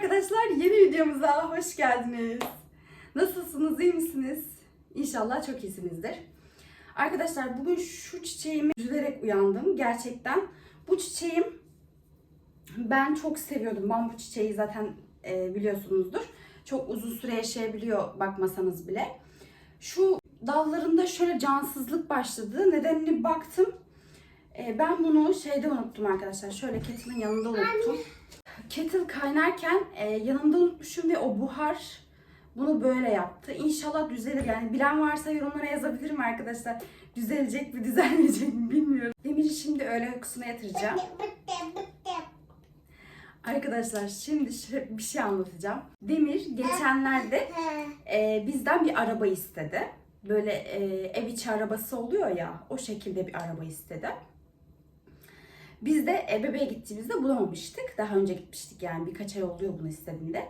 arkadaşlar, yeni videomuza hoş geldiniz. Nasılsınız, iyi misiniz? İnşallah çok iyisinizdir. Arkadaşlar bugün şu çiçeğimi üzülerek uyandım. Gerçekten bu çiçeğim ben çok seviyordum. Ben bu çiçeği zaten e, biliyorsunuzdur. Çok uzun süre yaşayabiliyor bakmasanız bile. Şu dallarında şöyle cansızlık başladı. Nedenini baktım. E, ben bunu şeyde unuttum arkadaşlar. Şöyle kettle'ın yanında unuttum. Kettle kaynarken e, yanımda unutmuşum ve o buhar bunu böyle yaptı. İnşallah düzelir. Yani bilen varsa yorumlara yazabilirim arkadaşlar. Düzelecek mi düzelmeyecek mi bilmiyorum. Demir'i şimdi öğle uykusuna yatıracağım. Arkadaşlar şimdi bir şey anlatacağım. Demir geçenlerde e, bizden bir araba istedi. Böyle e, ev içi arabası oluyor ya o şekilde bir araba istedi. Biz de bebeğe gittiğimizde bulamamıştık. Daha önce gitmiştik yani birkaç ay oluyor bunu istediğinde.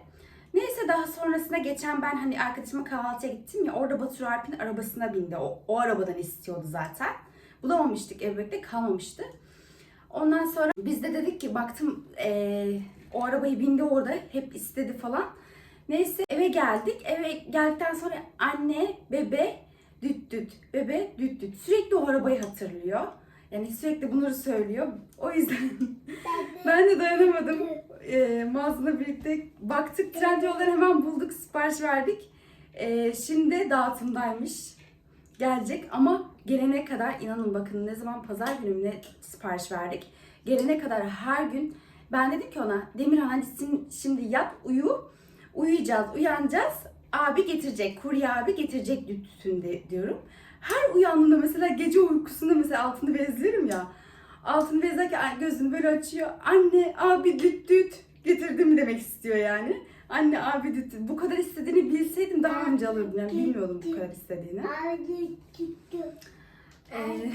Neyse daha sonrasında geçen ben hani arkadaşıma kahvaltıya gittim ya orada Batur Alp'in arabasına bindi. O, o arabadan istiyordu zaten. Bulamamıştık ev bebekte kalmamıştı. Ondan sonra biz de dedik ki baktım eee, o arabayı bindi orada hep istedi falan. Neyse eve geldik. Eve geldikten sonra anne, bebe, düt düt, bebe, düt düt. Sürekli o arabayı hatırlıyor. Yani sürekli bunları söylüyor. O yüzden ben de dayanamadım. Eee mağazına birlikte baktık. Trendyol'ları hemen bulduk, sipariş verdik. Eee, şimdi dağıtımdaymış. Gelecek ama gelene kadar inanın bakın ne zaman pazar günü sipariş verdik. Gelene kadar her gün ben dedim ki ona Demirhan hadi şimdi yat uyu. Uyuyacağız, uyanacağız. Abi getirecek, kurye abi getirecek dütüsünde diyorum. Her uyandığında mesela gece uykusunda mesela altını bezlerim ya. Altını bezlerken gözünü böyle açıyor. Anne, abi düt düt getirdim demek istiyor yani. Anne, abi düt düt. Bu kadar istediğini bilseydim daha önce alırdım. Yani bilmiyordum bu kadar istediğini. Ee,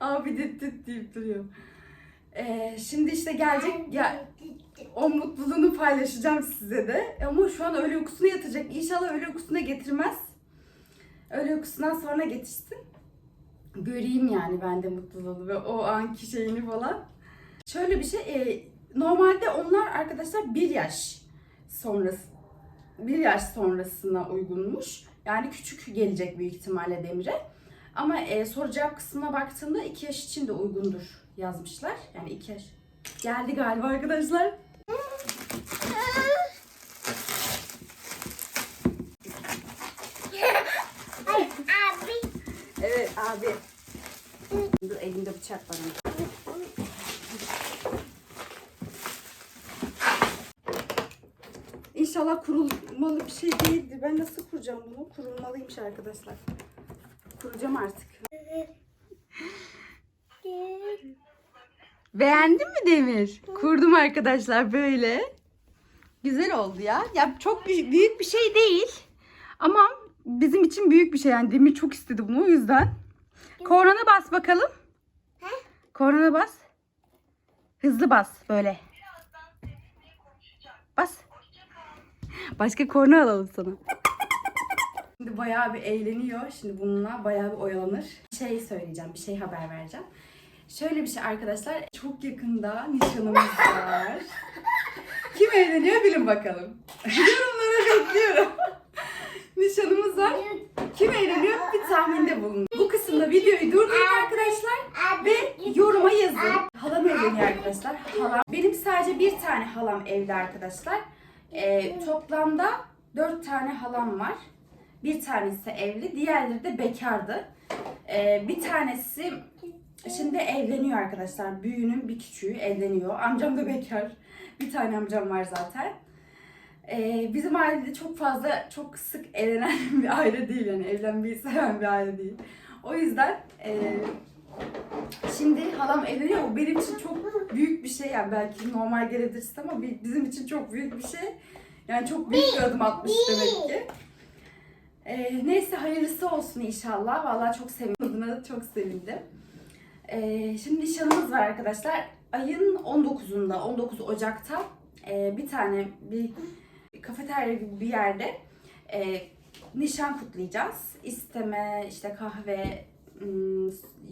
abi düt düt deyip duruyor. Ee, şimdi işte gelecek. Ya, o mutluluğunu paylaşacağım size de. Ama şu an öğle uykusuna yatacak. İnşallah öğle uykusuna getirmez. Öğle uykusundan sonra getirsin. Göreyim yani ben de mutluluğunu ve o anki şeyini falan. Şöyle bir şey, e, normalde onlar arkadaşlar bir yaş sonrası, bir yaş sonrasına uygunmuş. Yani küçük gelecek büyük ihtimalle Demir'e. Ama e, soru cevap kısmına baktığımda 2 yaş için de uygundur yazmışlar. Yani 2 yaş. Geldi galiba arkadaşlar. Evet abi. Var. İnşallah kurulmalı bir şey değildir. Ben nasıl kuracağım bunu? Kurulmalıymış arkadaşlar. Kuracağım artık. Beğendin mi Demir? Kurdum arkadaşlar böyle. Güzel oldu ya. Ya çok büyük, bir şey değil. Ama bizim için büyük bir şey yani. Demir çok istedi bunu o yüzden. Kornana bas bakalım. Kornana bas. Hızlı bas böyle. Bas. Başka korna alalım sana. Şimdi bayağı bir eğleniyor. Şimdi bununla bayağı bir oyalanır. Şey söyleyeceğim, bir şey haber vereceğim. Şöyle bir şey arkadaşlar. Çok yakında nişanımız var. Kim evleniyor bilin bakalım. Yorumlara bekliyorum. Nişanımız var. Kim evleniyor bir tahminde bulun. Kısımda videoyu durdurun arkadaşlar ve yoruma yazın. Halam evleniyor arkadaşlar. Halam. Benim sadece bir tane halam evli arkadaşlar. Ee, toplamda dört tane halam var. Bir tanesi evli, diğerleri de bekardı. Ee, bir tanesi şimdi evleniyor arkadaşlar. Büyüğünün bir küçüğü evleniyor. Amcam da bekar. Bir tane amcam var zaten. Ee, bizim ailede çok fazla, çok sık evlenen bir aile değil yani evlenmeyi seven bir aile değil. O yüzden e, şimdi halam evleniyor. O benim için çok büyük bir şey yani belki normal gelebilir ama bi- bizim için çok büyük bir şey. Yani çok büyük bir adım atmış demek ki. Ee, neyse hayırlısı olsun inşallah. Vallahi çok sevindim. Çok sevindim. Ee, şimdi nişanımız var arkadaşlar. Ayın 19'unda, 19 Ocak'ta e, bir tane bir kafeterya gibi bir yerde e, nişan kutlayacağız. İsteme, işte kahve,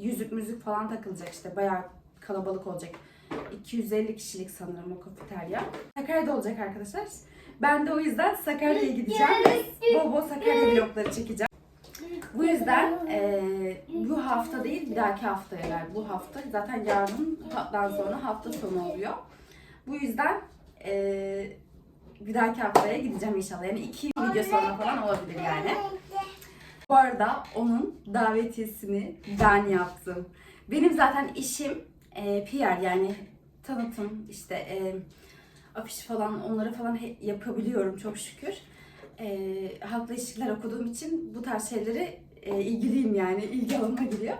yüzük müzik falan takılacak işte bayağı kalabalık olacak. 250 kişilik sanırım o kafeterya. Sakarya'da olacak arkadaşlar. Ben de o yüzden Sakarya'ya gideceğim. Bol bol Sakarya vlogları çekeceğim. Bu yüzden eee, bu hafta değil bir dahaki haftaya yani bu hafta zaten yarından sonra hafta sonu oluyor. Bu yüzden eee, bir dahaki haftaya gideceğim inşallah. Yani iki video sonra falan olabilir yani. Bu arada onun davetiyesini ben yaptım. Benim zaten işim e, PR yani tanıtım işte e, afiş falan onları falan yapabiliyorum çok şükür. E, halkla ilişkiler okuduğum için bu tarz şeyleri e, ilgiliyim yani ilgi alanıma giriyor.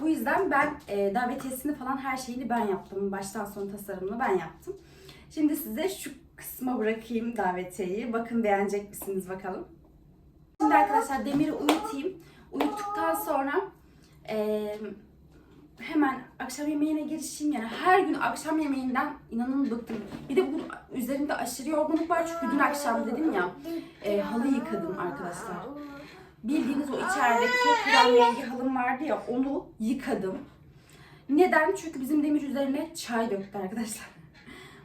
Bu yüzden ben e, davetiyesini falan her şeyini ben yaptım. Baştan sona tasarımını ben yaptım. Şimdi size şu kısma bırakayım davetiyeyi. Bakın beğenecek misiniz bakalım. Şimdi arkadaşlar Demir'i uyutayım. Uyuttuktan sonra eee, hemen akşam yemeğine girişeyim. Yani her gün akşam yemeğinden inanın bıktım. Bir de bu üzerimde aşırı yorgunluk var çünkü dün akşam dedim ya e, halı yıkadım arkadaşlar. Bildiğiniz o içerideki krem rengi halım vardı ya onu yıkadım. Neden? Çünkü bizim Demir üzerine çay döktü arkadaşlar.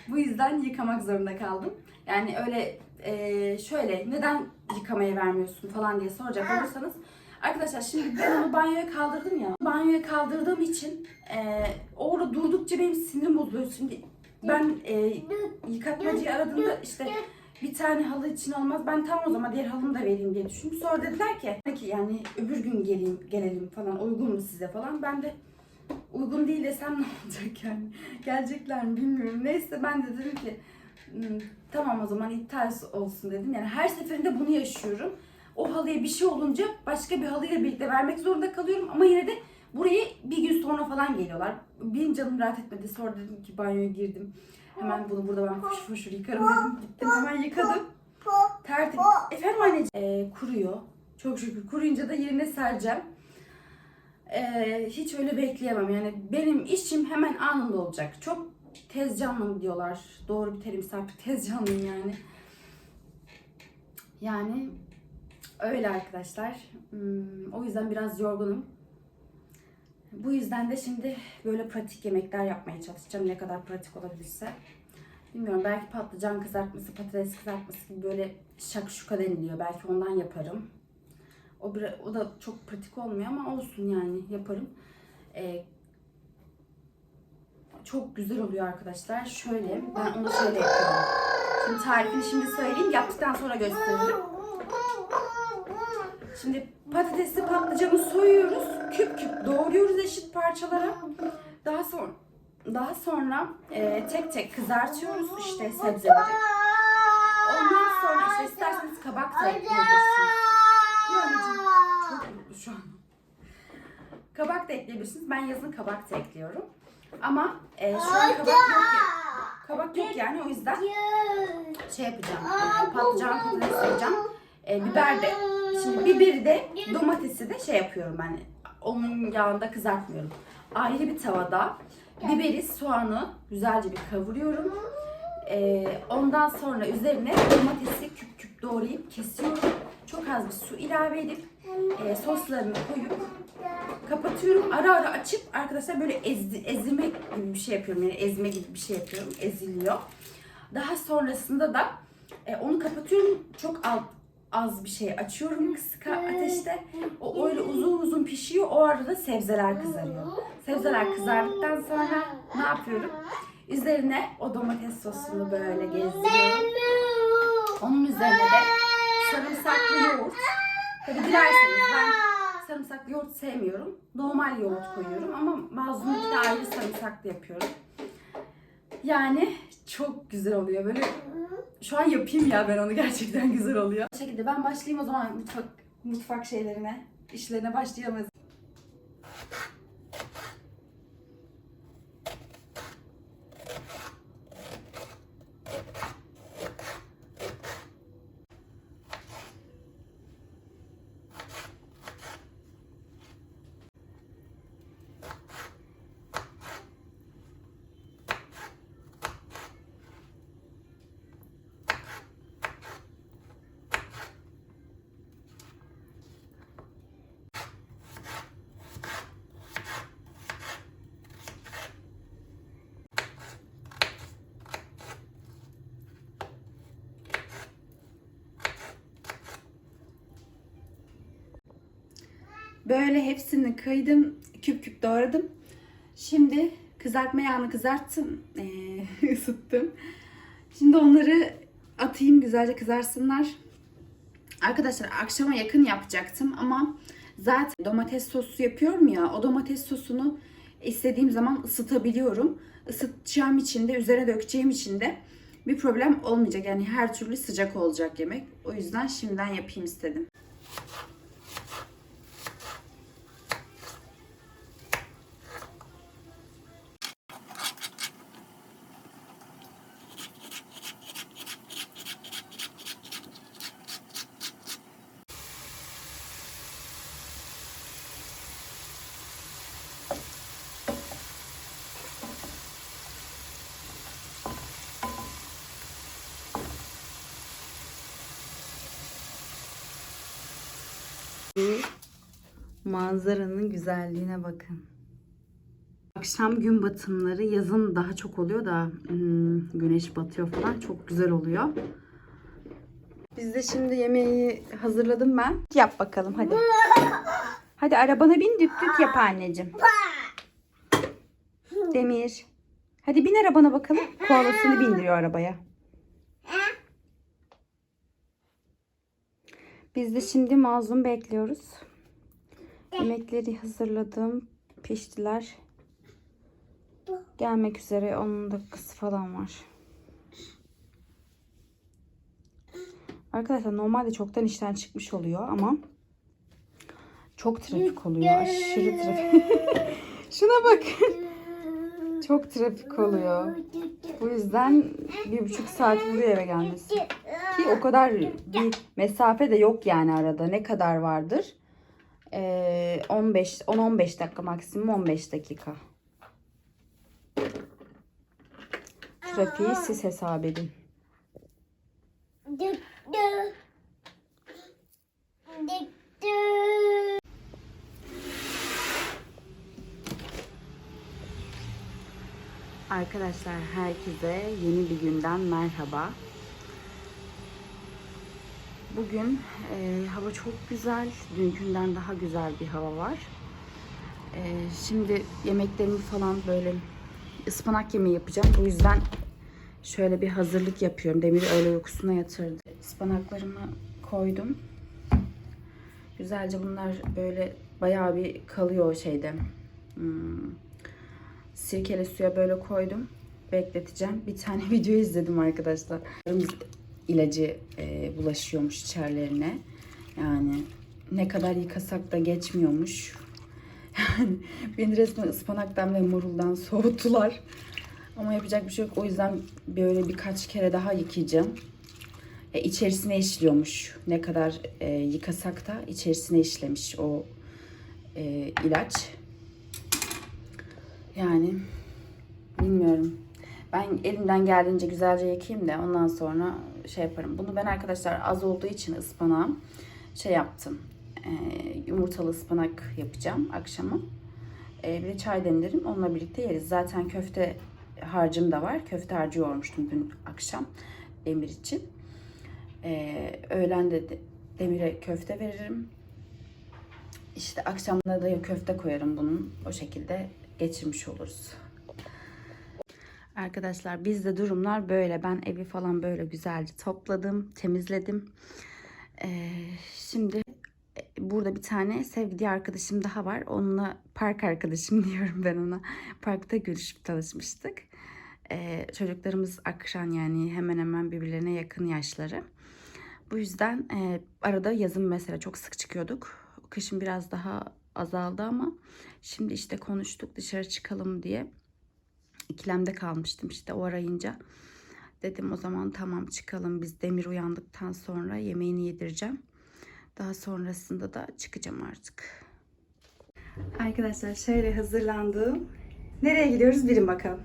Bu yüzden yıkamak zorunda kaldım. Yani öyle e, şöyle neden yıkamaya vermiyorsun falan diye soracak olursanız Arkadaşlar şimdi ben onu banyoya kaldırdım ya. Banyoya kaldırdığım için e, orada durdukça benim sinirim bozuluyor. Şimdi ben e, yıkatmacıyı aradığımda işte bir tane halı için olmaz. Ben tam o zaman diğer halımı da vereyim diye düşündüm. Sonra dediler ki "Peki yani öbür gün geleyim, gelelim falan uygun mu size falan. Ben de uygun değil desem ne olacak yani. Gelecekler mi bilmiyorum. Neyse ben de dedim ki "Hmm, tamam o zaman iptal olsun dedim. Yani her seferinde bunu yaşıyorum. O halıya bir şey olunca başka bir halıyla birlikte vermek zorunda kalıyorum. Ama yine de buraya bir gün sonra falan geliyorlar. Benim canım rahat etmedi. Sonra dedim ki banyoya girdim. Hemen bunu burada ben foşur foşur yıkarım dedim. Gittim hemen yıkadım. Tertemiz. Efendim anneciğim. Ee, kuruyor. Çok şükür. Kuruyunca da yerine sereceğim. Ee, hiç öyle bekleyemem. Yani benim işim hemen anında olacak. Çok tez canlım diyorlar. Doğru bir terim sahip. Tez canlıyım yani. Yani öyle arkadaşlar. Hmm, o yüzden biraz yorgunum. Bu yüzden de şimdi böyle pratik yemekler yapmaya çalışacağım. Ne kadar pratik olabilirse. Bilmiyorum belki patlıcan kızartması, patates kızartması gibi böyle şakşuka deniliyor. Belki ondan yaparım. O, o da çok pratik olmuyor ama olsun yani yaparım. Ee, çok güzel oluyor arkadaşlar. Şöyle ben onu şöyle yapıyorum. Şimdi tarifini şimdi söyleyeyim. Yaptıktan sonra gösteririm. Şimdi patatesi patlıcanı soyuyoruz. Küp küp doğruyoruz eşit parçalara. Daha sonra daha sonra e, tek tek kızartıyoruz işte sebzeleri. Ondan sonra işte isterseniz kabak da ekleyebilirsiniz. Yok anneciğim, çok mutlu şu an. Kabak da ekleyebilirsiniz. Ben yazın kabak da ekliyorum. Ama e, şu an kabak yok. ya- Kabak yok yani o yüzden şey yapacağım. E, patlıcan patates yapacağım. E, biber de. Şimdi biberi de domatesi de şey yapıyorum ben. Onun yağında kızartmıyorum. Ayrı bir tavada biberi, soğanı güzelce bir kavuruyorum. E, ondan sonra üzerine domatesi küp küp doğrayıp kesiyorum. Çok az bir su ilave edip e, soslarını koyup kapatıyorum. Ara ara açıp arkadaşlar böyle ezdi, ezilme gibi bir şey yapıyorum. Yani ezme gibi bir şey yapıyorum. Eziliyor. Daha sonrasında da e, onu kapatıyorum. Çok az, az bir şey açıyorum kısık ateşte. O öyle uzun uzun pişiyor. O arada sebzeler kızarıyor. Sebzeler kızardıktan sonra ne yapıyorum? Üzerine o domates sosunu böyle gezdiriyorum. Onun üzerine de sarımsaklı yoğurt. Tabi dilerseniz ben sarımsaklı yoğurt sevmiyorum. Normal yoğurt koyuyorum ama bazılarını de ayrı sarımsaklı yapıyorum. Yani çok güzel oluyor. Böyle şu an yapayım ya ben onu gerçekten güzel oluyor. Bu şekilde ben başlayayım o zaman mutfak mutfak şeylerine, işlerine başlayalım. Böyle hepsini kıydım, küp küp doğradım. Şimdi kızartma yağını kızarttım, ee, ısıttım. Şimdi onları atayım güzelce kızarsınlar. Arkadaşlar akşama yakın yapacaktım ama zaten domates sosu yapıyorum ya o domates sosunu istediğim zaman ısıtabiliyorum. Isıtacağım için de üzerine dökeceğim için de bir problem olmayacak. Yani her türlü sıcak olacak yemek. O yüzden şimdiden yapayım istedim. Manzaranın güzelliğine bakın. Akşam gün batımları yazın daha çok oluyor da hmm, güneş batıyor falan çok güzel oluyor. Biz de şimdi yemeği hazırladım ben. Yap bakalım hadi. Hadi arabana bin düt düt yap anneciğim. Demir. Hadi bin arabana bakalım. Koalasını bindiriyor arabaya. Biz de şimdi mazlum bekliyoruz. Yemekleri hazırladım. Piştiler. Gelmek üzere. Onun dakikası falan var. Arkadaşlar normalde çoktan işten çıkmış oluyor ama çok trafik oluyor. Aşırı trafik. Şuna bak. Çok trafik oluyor. Bu yüzden bir buçuk saat buraya eve gelmesi. Ki o kadar bir mesafe de yok yani arada. Ne kadar vardır? Ee, 15 10-15 dakika maksimum 15 dakika. Trafiği siz hesap edin. Arkadaşlar herkese yeni bir günden merhaba. Bugün e, hava çok güzel. Dünkünden daha güzel bir hava var. E, şimdi yemeklerimi falan böyle ıspanak yemeği yapacağım. Bu yüzden şöyle bir hazırlık yapıyorum. Demir'i öğle uykusuna yatırdı. Ispanaklarımı koydum. Güzelce bunlar böyle bayağı bir kalıyor şeyde. Hmm. Sirkeli suya böyle koydum. Bekleteceğim. Bir tane video izledim arkadaşlar ilacı e, bulaşıyormuş içerilerine. Yani ne kadar yıkasak da geçmiyormuş. Yani beni resmen ıspanaktan ve moruldan soğuttular. Ama yapacak bir şey yok. O yüzden böyle birkaç kere daha yıkayacağım. E, içerisine işliyormuş. Ne kadar e, yıkasak da içerisine işlemiş o e, ilaç. Yani bilmiyorum. Ben elimden geldiğince güzelce yıkayayım da ondan sonra şey yaparım. Bunu ben arkadaşlar az olduğu için ıspanağım şey yaptım. E, yumurtalı ıspanak yapacağım akşama. E, bir de çay demlerim. Onunla birlikte yeriz. Zaten köfte harcım da var. Köfte harcı yoğurmuştum dün akşam Demir için. E, öğlen de Demir'e köfte veririm. İşte akşamına da köfte koyarım bunun. O şekilde geçirmiş oluruz. Arkadaşlar bizde durumlar böyle. Ben evi falan böyle güzelce topladım, temizledim. Ee, şimdi burada bir tane sevgili arkadaşım daha var. Onunla park arkadaşım diyorum ben ona. Parkta görüşüp tanışmıştık. Ee, çocuklarımız akran yani hemen hemen birbirlerine yakın yaşları. Bu yüzden e, arada yazın mesela çok sık çıkıyorduk. Kışın biraz daha azaldı ama şimdi işte konuştuk dışarı çıkalım diye ikilemde kalmıştım işte o arayınca. Dedim o zaman tamam çıkalım biz Demir uyandıktan sonra yemeğini yedireceğim. Daha sonrasında da çıkacağım artık. Arkadaşlar şöyle hazırlandım. Nereye gidiyoruz bilin bakalım.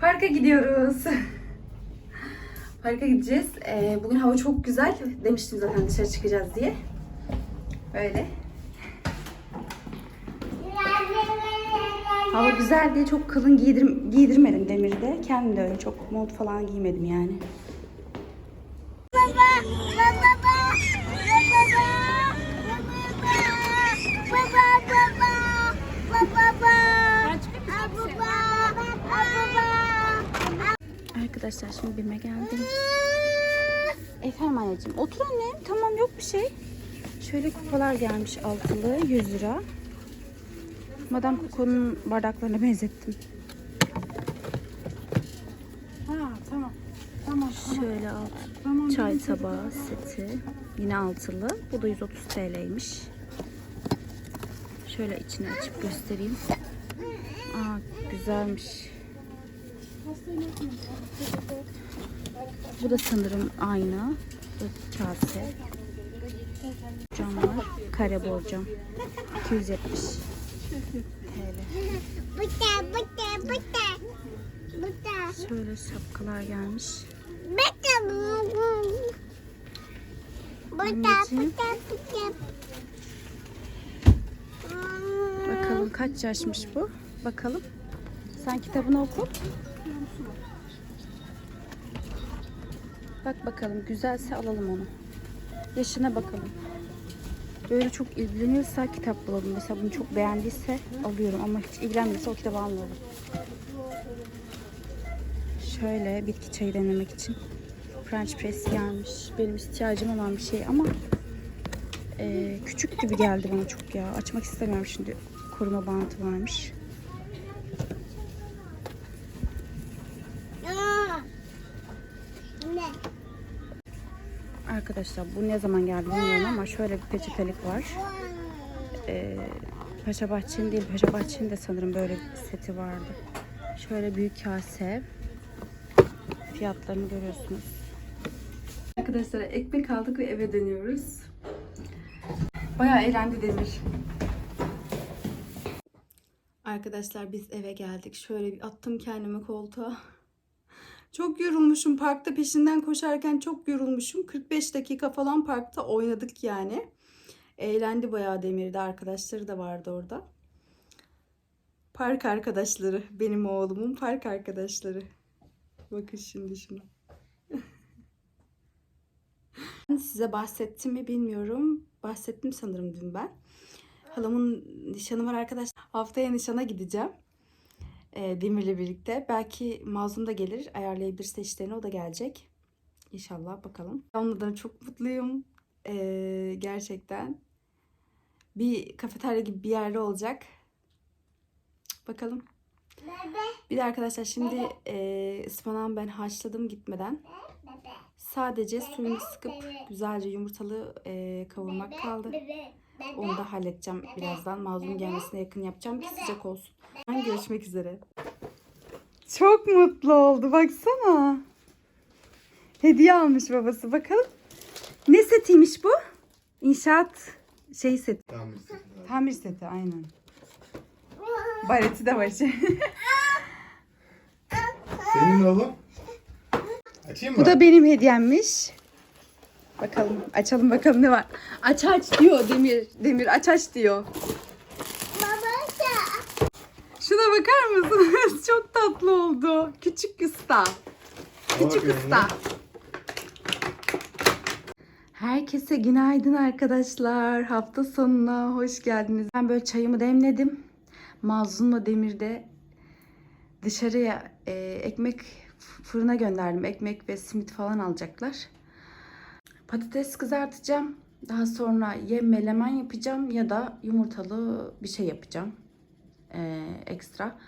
Parka gidiyoruz. Parka gideceğiz. Ee, bugün hava çok güzel. Demiştim zaten dışarı çıkacağız diye. Böyle. Hava güzel diye çok kalın giydir giydirmedim Demir'de. Kendim de öyle çok mont falan giymedim yani. Baba, baba, baba, baba, baba, baba, baba, baba, baba, baba, baba, baba, Arkadaşlar şimdi bime geldim. Efendim anneciğim otur annem. Tamam yok bir şey. Şöyle kupalar gelmiş altılı 100 lira. Madame Coco'nun bardaklarına benzettim. Ha tamam. Tamam tamam. Şöyle alt Tamam. çay tabağı seti. Yine altılı. Bu da 130 TL'ymiş. Şöyle içini açıp göstereyim. Aa güzelmiş. Bu da sanırım aynı. Bu kase. Cam var. Kare borcam. 270 TL. Buta, buta, buta. Buta. Şöyle şapkalar gelmiş. Buta, buta. Buta, buta. Bakalım kaç yaşmış bu? Bakalım. Sen kitabını oku. Bak bakalım güzelse alalım onu. Yaşına bakalım. Böyle çok ilgileniyorsa kitap bulalım. Mesela bunu çok beğendiyse alıyorum ama hiç ilgilenmiyorsa o kitabı almıyorum. Şöyle bitki çayı denemek için French press gelmiş. Benim ihtiyacım olan bir şey ama ee, küçük gibi geldi bana çok ya. Açmak istemiyorum şimdi. Koruma bantı varmış. Arkadaşlar bu ne zaman geldi bilmiyorum ama şöyle bir peçetelik var. Ee, Paşa Bahçe'nin değil, Paşa Bahçe'nin de sanırım böyle bir seti vardı. Şöyle büyük kase. Fiyatlarını görüyorsunuz. Arkadaşlar ekmek aldık ve eve dönüyoruz. Bayağı eğlendi Demir. Arkadaşlar biz eve geldik. Şöyle bir attım kendimi koltuğa. Çok yorulmuşum. Parkta peşinden koşarken çok yorulmuşum. 45 dakika falan parkta oynadık yani. Eğlendi bayağı Demir'de. Arkadaşları da vardı orada. Park arkadaşları. Benim oğlumun park arkadaşları. Bakın şimdi şuna. Size bahsettim mi bilmiyorum. Bahsettim sanırım dün ben. Halamın nişanı var arkadaşlar. Haftaya nişana gideceğim. Ee, Demir'le birlikte. Belki Mazlum da gelir. Ayarlayabilirse işlerini o da gelecek. İnşallah bakalım. Adına çok mutluyum. Ee, gerçekten. Bir kafeterya gibi bir yerde olacak. Bakalım. Bir de arkadaşlar şimdi e, ıspanağımı ben haşladım gitmeden. Sadece suyunu sıkıp güzelce yumurtalı e, kavurmak kaldı. Onu da halledeceğim birazdan. Mazlum gelmesine yakın yapacağım ki sıcak olsun. Ben görüşmek üzere. Çok mutlu oldu baksana. Hediye almış babası bakalım. Ne setiymiş bu? İnşaat şey seti. Tamir seti. Tamir seti aynen. Bareti de var. Senin oğlum. Açayım mı? Bu da benim hediyemmiş. Bakalım açalım bakalım ne var. Aç aç diyor Demir. Demir aç aç diyor. Babası. Şuna bakar mısınız? Çok tatlı oldu. Küçük usta. Küçük bakayım usta. Herkese günaydın arkadaşlar. Hafta sonuna hoş geldiniz. Ben böyle çayımı demledim. Mazlum'la Demir'de dışarıya e, ekmek fırına gönderdim. Ekmek ve simit falan alacaklar. Patates kızartacağım. Daha sonra ya melemen yapacağım ya da yumurtalı bir şey yapacağım. Ee, ekstra.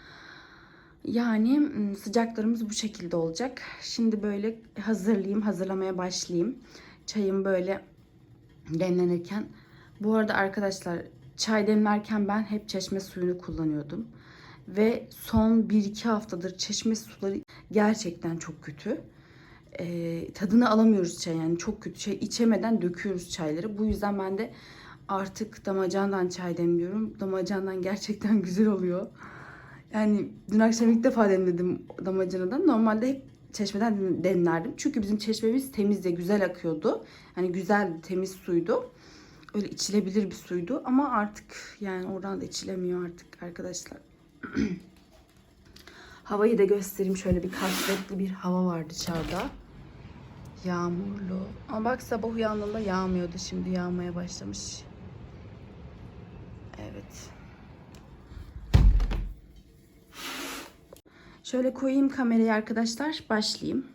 Yani sıcaklarımız bu şekilde olacak. Şimdi böyle hazırlayayım, hazırlamaya başlayayım. Çayım böyle demlenirken. Bu arada arkadaşlar çay demlerken ben hep çeşme suyunu kullanıyordum. Ve son 1-2 haftadır çeşme suları gerçekten çok kötü. Ee, tadını alamıyoruz çay yani çok kötü. Şey içemeden döküyoruz çayları. Bu yüzden ben de artık damacandan çay demliyorum. Damacandan gerçekten güzel oluyor. Yani dün akşam ilk defa demledim damacanadan. Normalde hep çeşmeden demlerdim. Çünkü bizim çeşmemiz temiz de güzel akıyordu. Hani güzel temiz suydu. Öyle içilebilir bir suydu ama artık yani oradan da içilemiyor artık arkadaşlar. Havayı da göstereyim. Şöyle bir kasvetli bir hava var dışarıda. Yağmurlu. Ama bak sabah uyandığımda yağmıyordu. Şimdi yağmaya başlamış. Evet. Şöyle koyayım kamerayı arkadaşlar. Başlayayım.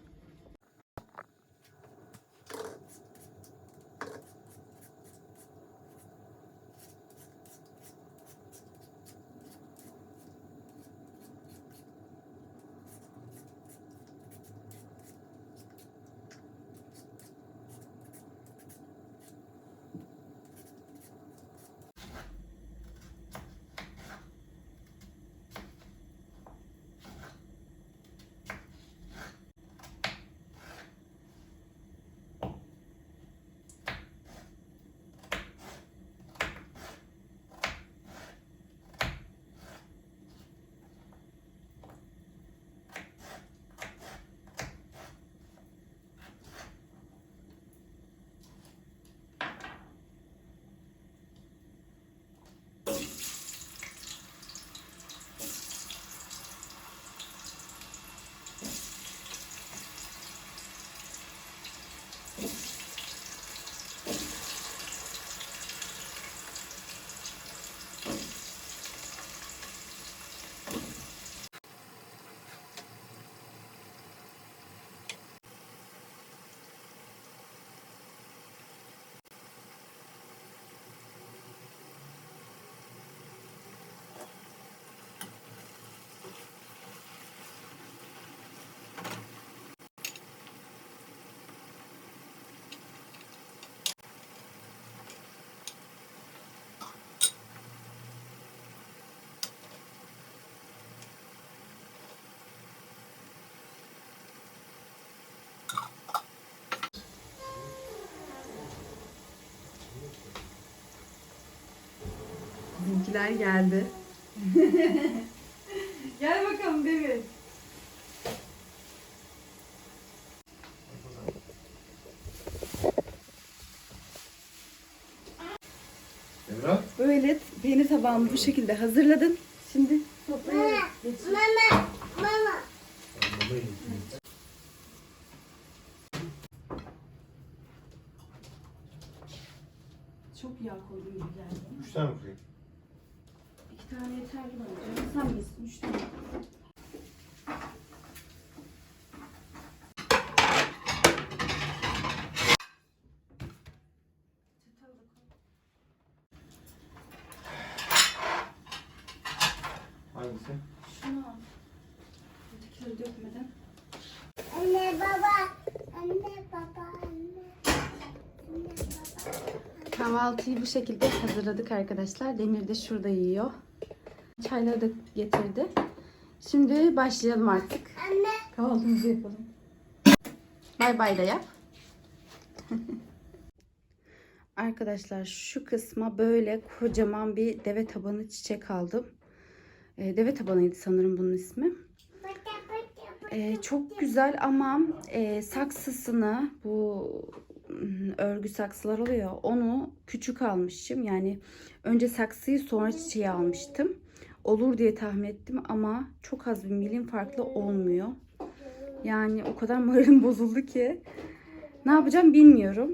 Bizimkiler geldi. Gel bakalım Demir. Emrah. Böyle peynir tabağımı bu şekilde hazırladım. Şimdi geçeyim. Mama. Mama. Çok yağ koydum geldi. Üç tane mi koyayım? Yeterli bence. Sen misin? Üç tane. Hangisi? Şunu al. Ötekileri dökmeden. Anne baba. Anne baba. Anne. Anne baba. Kahvaltıyı bu şekilde hazırladık arkadaşlar. Demir de şurada yiyor. Çayları da getirdi. Şimdi başlayalım artık. Anne. Kahvaltımızı yapalım. Bay bay da yap. Arkadaşlar şu kısma böyle kocaman bir deve tabanı çiçek aldım. Ee, deve tabanıydı sanırım bunun ismi. Ee, çok güzel ama e, saksısını bu mm, örgü saksılar oluyor. Onu küçük almışım. Yani önce saksıyı sonra çiçeği almıştım. Olur diye tahmin ettim ama çok az bir milim farklı olmuyor. Yani o kadar moralim bozuldu ki. Ne yapacağım bilmiyorum.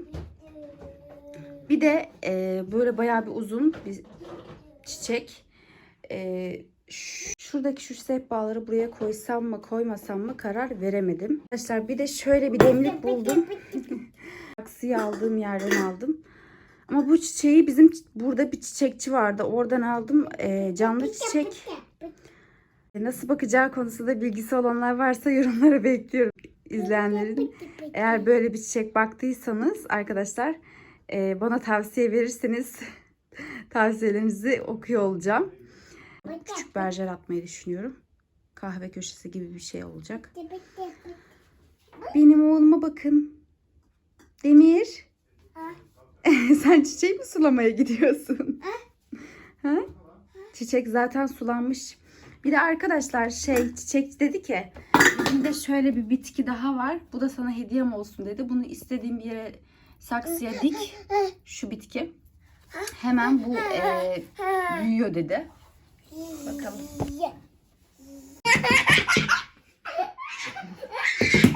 Bir de e, böyle bayağı bir uzun bir çiçek. E, şuradaki şu sehpaları buraya koysam mı koymasam mı karar veremedim. Arkadaşlar bir de şöyle bir demlik buldum. Saksıyı aldığım yerden aldım. Ama bu çiçeği bizim burada bir çiçekçi vardı. Oradan aldım. E, canlı çiçek. Nasıl bakacağı konusunda bilgisi olanlar varsa yorumlara bekliyorum izleyenlerin. Eğer böyle bir çiçek baktıysanız arkadaşlar e, bana tavsiye verirseniz tavsiyelerinizi okuyor olacağım. Küçük berjer atmayı düşünüyorum. Kahve köşesi gibi bir şey olacak. Benim oğluma bakın. Demir. Sen çiçeği mi sulamaya gidiyorsun? ha? Çiçek zaten sulanmış. Bir de arkadaşlar şey çiçek dedi ki Elimde şöyle bir bitki daha var. Bu da sana hediyem olsun dedi. Bunu istediğim bir yere saksıya dik. Şu bitki. Hemen bu e, büyüyor dedi. Bakalım.